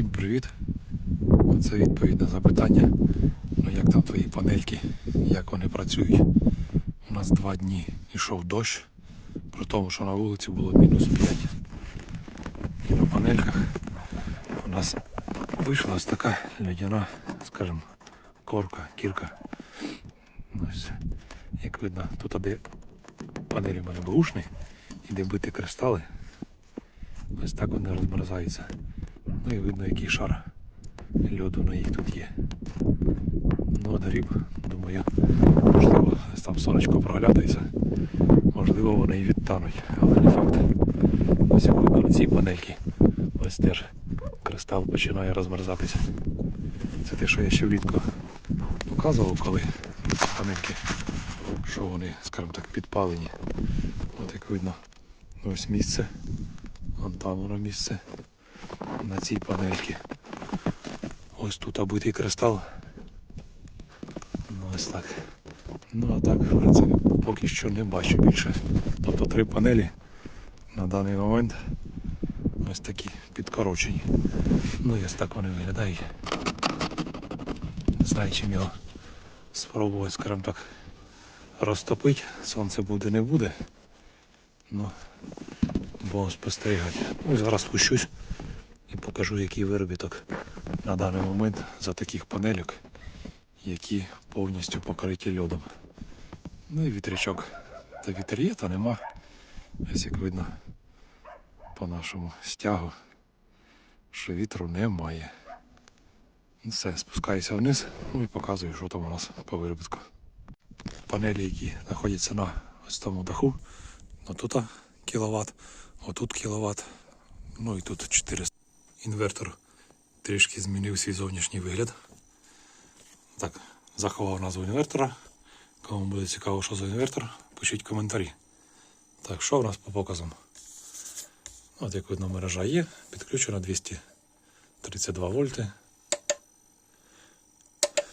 Всім привіт! Це відповідь на запитання. Ну як там твої панельки, як вони працюють. У нас два дні йшов дощ, при тому, що на вулиці було мінус 5. І на панельках у нас вийшла ось така льодяна, скажімо, корка, кірка. Ось, як видно, тут де панелі в мене бушні, і де бити кристали. Ось так вони розмерзаються. Ну і видно, який шар льоду на їх тут є. Ну, а гріб, думаю, можливо, там сонечко проглядається, можливо, вони і відтануть, але не факт. Ось на цій панельки. Ось теж кристал починає розмерзатися. Це те, що я ще влітку показував, коли панельки, що вони, скажімо так, підпалені. От як видно, ось місце. Вон там воно місце на цій панельці. Ось тут обитий кристал. Ну ось так. Ну а так, в принципі, поки що не бачу більше. Тобто три панелі на даний момент ось такі підкорочені. Ну ось так вони виглядають. Не знаю, чим його спробувати, скажімо так, розтопити. Сонце буде, не буде. Ну, будемо спостерігати. Ну зараз спущусь покажу, який виробіток на даний момент за таких панельок, які повністю покриті льодом. Ну і вітрячок. Та вітер та нема. Ось як видно по нашому стягу, що вітру немає. Ну, Все, спускаюся вниз, ну і показую, що там у нас по виробітку. Панелі, які знаходяться на ось тому даху, ну тут кіловат, отут кіловат, ну і тут 400. Інвертор трішки змінив свій зовнішній вигляд. Так, заховав назву інвертора. Кому буде цікаво, що за інвертор, пишіть коментарі. Так, що в нас по показам? От як видно, мережа є, підключена 232 вольти.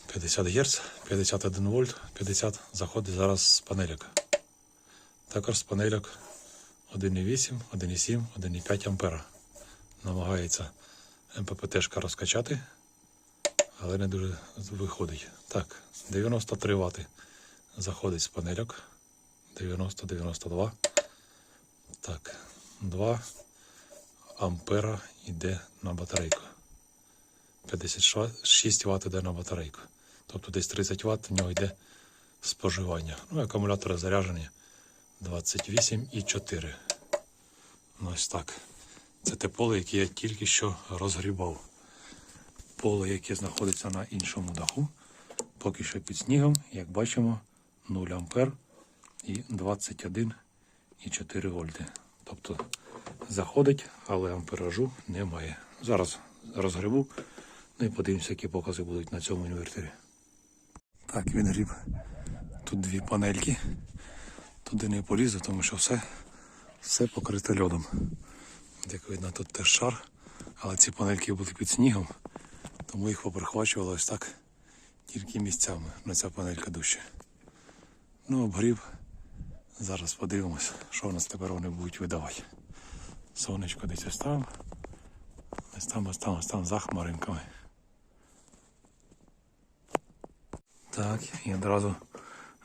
50 Гц, 51 вольт, 50 заходить зараз з панельок. Також з панельок 1,8, 1,7, 1,5 ампера. Намагається МППТшка розкачати, але не дуже виходить. Так, 93 Вт заходить з панельок. 90-92. Так, 2 ампера йде на батарейку. 56 Вт йде на батарейку. Тобто десь 30 Вт в нього йде споживання. Ну, акумулятори заряджені 28,4. Ну, ось так. Це те поле, яке я тільки що розгрібав. Поле, яке знаходиться на іншому даху. Поки що під снігом, як бачимо, 0 ампер і 21,4 вольти. Тобто заходить, але амперажу немає. Зараз розгребу, ну і подивимося, які покази будуть на цьому інверторі. Так, він гріб. Тут дві панельки. Туди не полізу, тому що все, все покрите льодом. Як видно, тут теж шар, але ці панельки були під снігом, тому їх поприхвачувало ось так тільки місцями на ця панелька дужче. Ну, обгрів. Зараз подивимось, що у нас тепер вони будуть видавати. Сонечко десь ось там. Ось там, ось там, ось там за хмаринками. Так, і одразу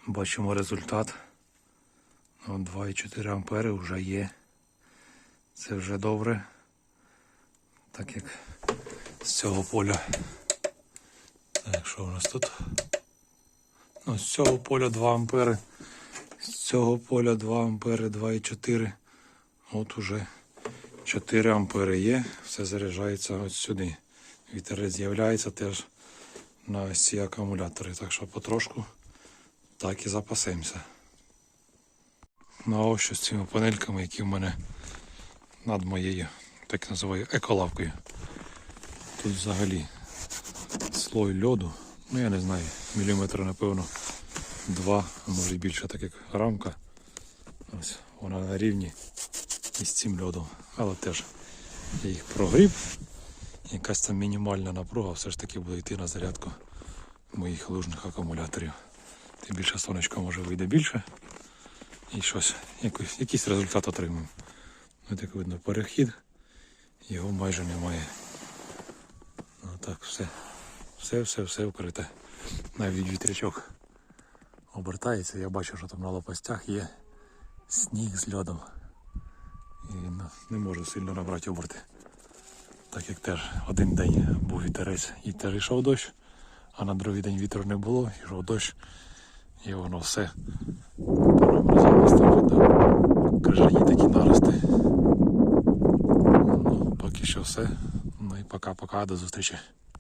бачимо результат. Ну, 2,4 ампери вже є. Це вже добре. Так як з цього поля. Так, що у нас тут? Ну, з цього поля 2 ампери. З цього поля 2 ампери, 2,4. От уже 4 ампери є. Все заряджається ось сюди. Вітерець з'являється теж на ось ці акумулятори. Так що потрошку так і запасемося. Ну а ось що з цими панельками, які в мене над моєю, так називаю, еколавкою. Тут взагалі слой льоду, ну я не знаю, міліметр, напевно, два, а може більше, так як рамка. Ось вона на рівні із цим льодом. Але теж я їх прогріб. Якась там мінімальна напруга все ж таки буде йти на зарядку моїх лужних акумуляторів. Тим більше сонечко може вийде більше. І щось, якийсь, якийсь результат отримаємо. Ось як видно, перехід, його майже немає. Ну Так, все. Все, все, все вкрите. Навіть вітрячок обертається. Я бачу, що там на лопастях є сніг з льодом. І не можу сильно набрати оберти. Так як теж один день був вітерець і теж йшов дощ, а на другий день вітру не було, йшов дощ, і воно все да. Крижані такі нарости. Ну, поки що все. Ну і пока-пока, до зустрічі.